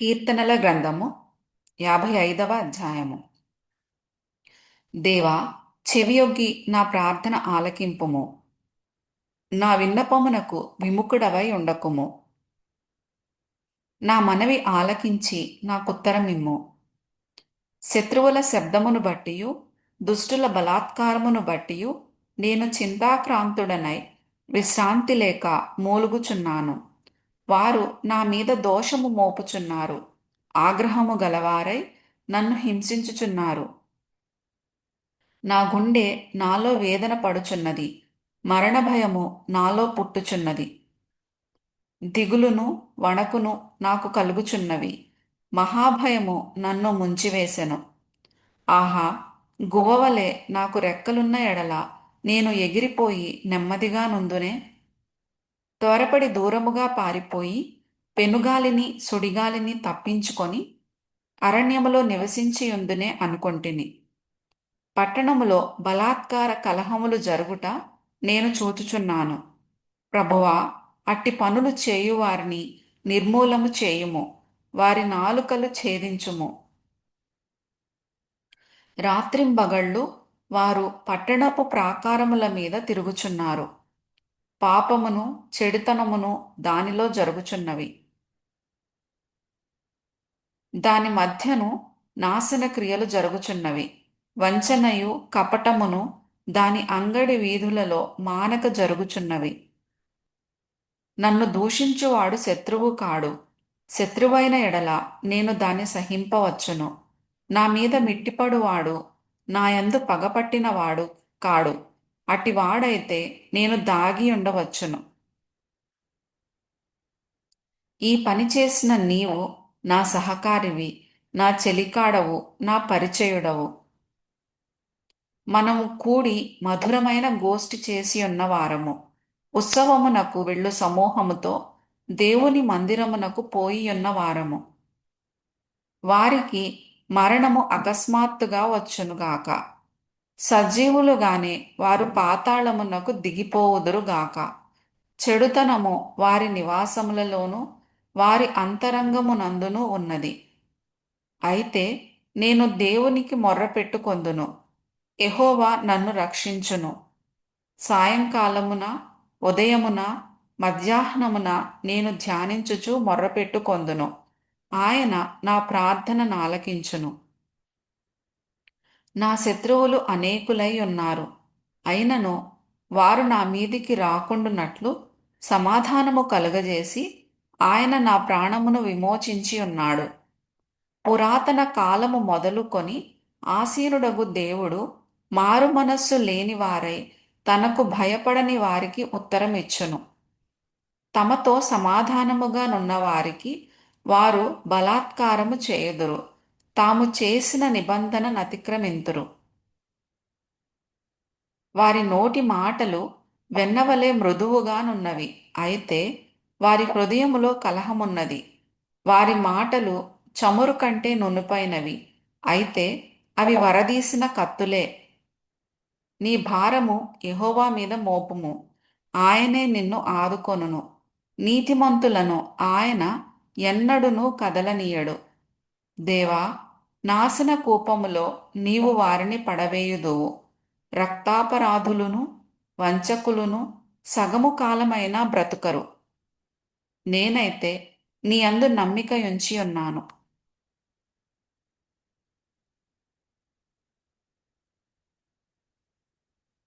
కీర్తనల గ్రంథము యాభై ఐదవ అధ్యాయము. దేవా చెవియొగ్గి నా ప్రార్థన ఆలకింపుము. నా విన్నపమునకు విముఖుడవై ఉండకుము. నా మనవి ఆలకించి నాకుత్తరమిమ్ము శత్రువుల శబ్దమును బట్టియు దుష్టుల బలాత్కారమును బట్టియు నేను చింతాక్రాంతుడనై విశ్రాంతి లేక మూలుగుచున్నాను. వారు నా మీద దోషము మోపుచున్నారు. ఆగ్రహము గలవారై నన్ను హింసించుచున్నారు. నా గుండె నాలో వేదన పడుచున్నది. మరణ భయము నాలో పుట్టుచున్నది. దిగులును వణకును నాకు కలుగుచున్నవి. మహాభయము నన్ను ముంచివేసెను. ఆహా గువ్వవలే నాకు రెక్కలున్న ఎడల నేను ఎగిరిపోయి నెమ్మదిగా నుందునే త్వరపడి దూరముగా పారిపోయి పెనుగాలిని సుడిగాలిని తప్పించుకొని అరణ్యములో నివసించియుందునే అనుకొంటిని. పట్టణములో బలాత్కార కలహములు జరుగుట నేను చూచుచున్నాను. ప్రభువా అట్టి పనులు చేయువారిని నిర్మూలము చేయుము వారి నాలుకలు ఛేదించుము. రాత్రింబగళ్ళు వారు పట్టణపు ప్రాకారముల మీద తిరుగుచున్నారు. పాపమును చెడుతనమును దానిలో జరుగుచున్నవి. దాని మధ్యను నాశన క్రియలు జరుగుచున్నవి. వంచనయు కపటమును దాని అంగడి వీధులలో మానక జరుగుచున్నవి. నన్ను దూషించువాడు శత్రువు కాడు. శత్రువైన ఎడల నేను దాన్ని సహింపవచ్చును. నా మీద మిట్టిపడువాడు నాయందు పగపట్టినవాడు కాడు. అటివాడైతే నేను దాగి ఉండవచ్చును. ఈ పని చేసిన నీవు నా సహకారివి నా చెలికాడవు నా పరిచయుడవు. మనము కూడి మధురమైన గోష్ఠి చేసి ఉన్నవారము ఉత్సవమునకు వెళ్ళు సమూహముతో దేవుని మందిరమునకు పోయి ఉన్నవారము వారికి మరణము అకస్మాత్తుగా వచ్చునుగాక. సజీవులుగానే వారు పాతాళమునకు దిగిపోవుదురుగాక చెడుతనము వారి నివాసములలోనూ వారి అంతరంగమునందును ఉన్నది. అయితే నేను దేవునికి మొర్రపెట్టుకొందును. ఎహోవా నన్ను రక్షించును. సాయంకాలమున ఉదయమున మధ్యాహ్నమున నేను ధ్యానించుచు మొర్రపెట్టుకొందును. ఆయన నా ప్రార్థన నాలకించును. నా శత్రువులు అనేకులై ఉన్నారు. అయినను వారు నా మీదికి రాకుండునట్లు సమాధానము కలుగజేసి ఆయన నా ప్రాణమును విమోచించి ఉన్నాడు. పురాతన కాలము మొదలుకొని ఆసీనుడగు దేవుడు మారు మనస్సు లేని వారై తనకు భయపడని వారికి ఉత్తరమిచ్చును. తమతో సమాధానముగా నున్నవారికి వారు బలాత్కారము చేయుదురు. తాము చేసిన నిబంధన నతిక్రమింతురు వారి నోటి మాటలు వెన్నవలే మృదువుగానున్నవి. అయితే వారి హృదయములో కలహమున్నది. వారి మాటలు చమురు కంటే నునుపైనవి. అయితే అవి వరదీసిన కత్తులే. నీ భారము యహోవా మీద మోపుము. ఆయనే నిన్ను ఆదుకొనును. నీతిమంతులను ఆయన ఎన్నడునూ కదలనీయడు. దేవా నాశన కూపములో నీవు వారిని పడవేయుదువు. రక్తాపరాధులను వంచకులును సగము కాలమైనా బ్రతుకరు. నేనైతే నీ అందు నమ్మిక ఉంచి ఉన్నాను